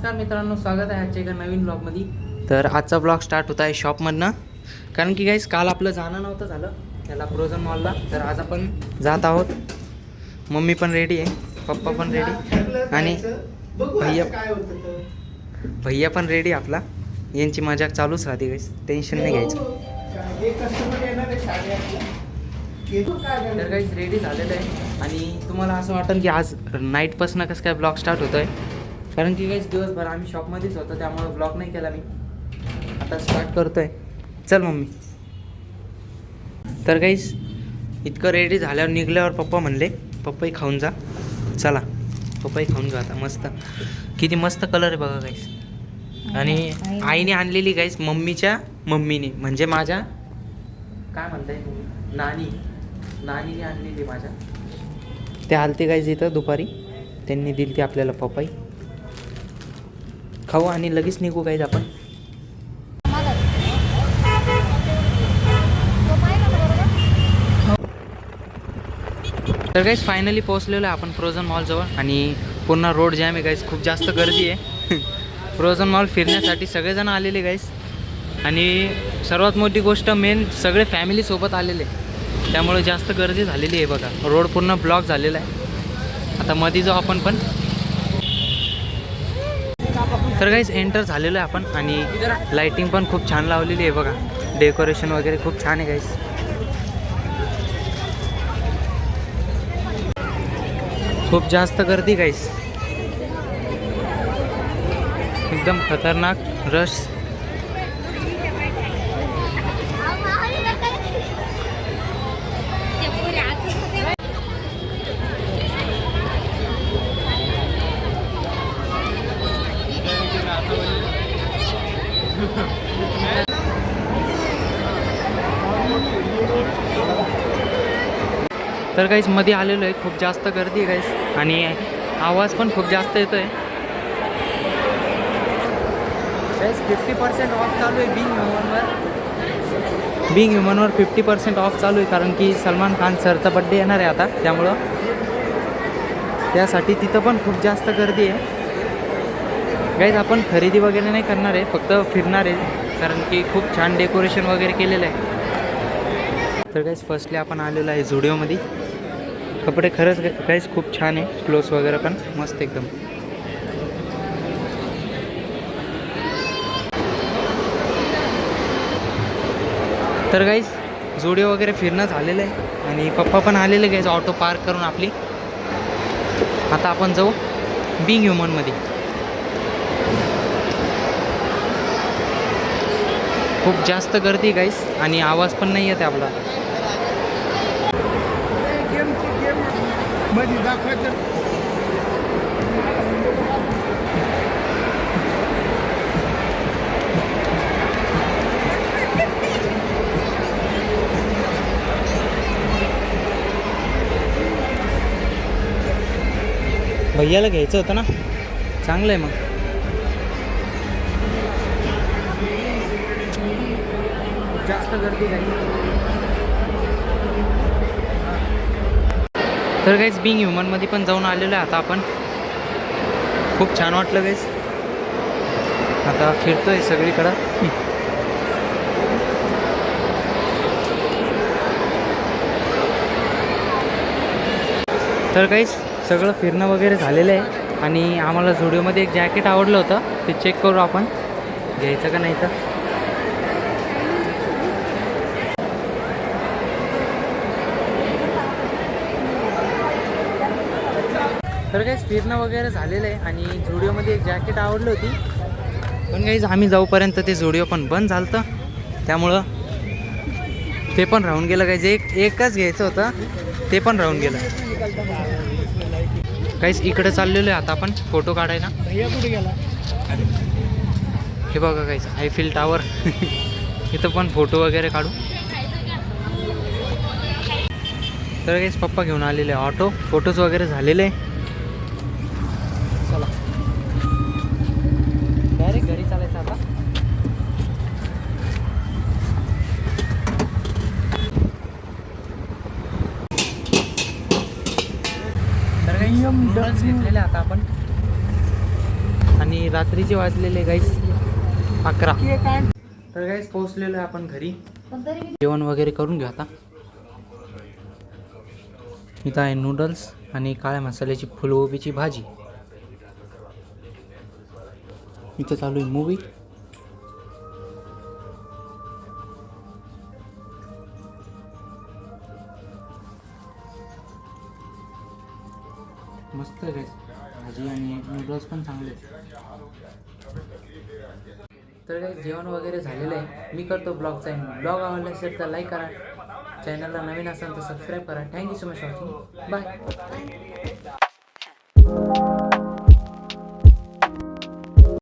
नमस्कार मित्रांनो स्वागत आहे आजच्या एका नवीन ब्लॉगमध्ये तर आजचा ब्लॉग स्टार्ट होत आहे शॉपमधनं कारण की गाईस काल आपलं जाणं नव्हतं झालं त्याला प्रोझन मॉलला तर आज आपण जात आहोत. मम्मी पण रेडी आहे पप्पा पण रेडी आणि भैया भैया पण रेडी आपला. यांची मजाक चालूच राहते गाईस टेन्शन नाही घ्यायचं. तर गाईस रेडी झालेलं आहे. आणि तुम्हाला असं वाटेल की आज नाईटपासून कसं काय ब्लॉग स्टार्ट होतो आहे कारण की काही दिवसभर आम्ही शॉपमध्येच होतो त्यामुळे ब्लॉग नाही केला मी. आता स्टार्ट करतोय. चल मम्मी. तर काहीच इतकं रेडी झाल्यावर निघल्यावर पप्पा म्हणले पप्पाही खाऊन जा. चला पप्पाही खाऊन जा आता मस्त. किती मस्त कलर आहे बघा गाईस आणि आईने आणलेली गाईस मम्मीच्या मम्मीने म्हणजे माझ्या काय म्हणताय नानी. नानीने आणलेली माझ्या. ते आलते गाईज इथं दुपारी. त्यांनी दिली ती आपल्याला पपाई खाऊ आणि लगेच निघू गाईज आपण. तर गाईस फायनली पोहोचलेलो आहे आपण फ्रोझन मॉलजवळ आणि पूर्ण रोड जॅम आहे गाईस खूप जास्त गर्दी आहे. फ्रोझन मॉल फिरण्यासाठी सगळेजण आलेले गाईज आणि सर्वात मोठी गोष्ट मेन सगळे फॅमिलीसोबत आलेले. त्यामुळे जास्त गर्दी झालेली आहे बघा. रोड पूर्ण ब्लॉक झालेला आहे. आता मध्ये जाऊ आपण पण. तर काहीच एंटर झालेलो आहे आपण आणि लाइटिंग पण खूप छान लावलेली आहे बघा. डेकोरेशन वगैरे खूप छान आहे काहीच खूप जास्त गर्दी काहीच एकदम खतरनाक रश तर काहीच मध्ये आलेलो आहे. खूप जास्त गर्दी आहे काहीच आणि आवाज पण खूप जास्त येतो आहे फिफ्टी पर्सेंट ऑफ चालू आहे बिंग ह्युमनवर बिंग ह्युमनवर फिफ्टी पर्सेंट ऑफ चालू आहे कारण की सलमान खान सरचा बड्डे येणार आहे आता त्यामुळं. त्यासाठी तिथं पण खूप जास्त गर्दी आहे. गाईज आपण खरेदी वगैरे नाही करणार आहे फक्त फिरणार आहे कारण की खूप छान डेकोरेशन वगैरे केलेलं आहे. तर गाईस फर्स्टली आपण आलेलो आहे झुडिओमध्ये कपडे खरंच गाईस खूप छान आहे. क्लोथ वगैरे पण मस्त एकदम. तर गाईस झुडिओ वगैरे फिरणं झालेलं आहे. आणि पप्पा पण आलेले गाईज ऑटो पार्क करून आपली. आता आपण जाऊ बिंग ह्युमनमध्ये खूप जास्त गर्दी गाईस आणि आवाज पण नाही येते आपला. मध्ये दाखवायचं भैयाला घ्यायचं होतं ना? चांगलं आहे मग. जास्त गर्दी नाही. तर काहीच बिंग ह्युमनमध्ये पण जाऊन आलेलो आहे आता आपण. खूप छान वाटलं काहीच आता फिरतोय सगळीकडं. तर काहीच सगळं फिरणं वगैरे झालेलं आहे. आणि आम्हाला झुडिओमध्ये एक जॅकेट आवडलं होतं. ते चेक करू आपण. घ्यायचं का नाही तर? तर काहीच फिरणं वगैरे झालेलं आहे आणि झुडिओमध्ये एक जॅकेट आवडली होती. पण काहीच आम्ही जाऊपर्यंत ते झुडिओ पण बंद झालं होतं त्यामुळं ते पण राहून गेलं काय जे एक एकच घ्यायचं होतं. ते पण राहून गेलं. काहीच इकडे चाललेलो आहे आता आपण. फोटो काढायला. भैया कुठे गेला? हे बघा काहीच आयफिल टावर इथं पण फोटो वगैरे काढू. तर काहीच पप्पा घेऊन आलेले आहे ऑटो फोटोज वगैरे झालेले आहे चला डायरेक्ट घरी चालायचं आता तर काही नूडल्स घेतलेले आता आपण. आणि रात्रीचे वाजलेले गाईस अकरा. तर गाईस पोहोचलेलो आहे आपण घरी. जेवण वगैरे करून घेऊ आता. इथं आहे नूडल्स आणि काळ्या मसाल्याची फुलगोबीची भाजी. इथं चालू आहे मूवी मस्त आहे भाजी आणि नूडल्स पण चांगले आहेत. तर काही जेवण वगैरे झालेलं आहे. मी करतो ब्लॉगचा ब्लॉग आवडला असेल तर लाईक करा. चॅनलला नवीन असाल तर सबस्क्राईब करा. Thank you so much watching bye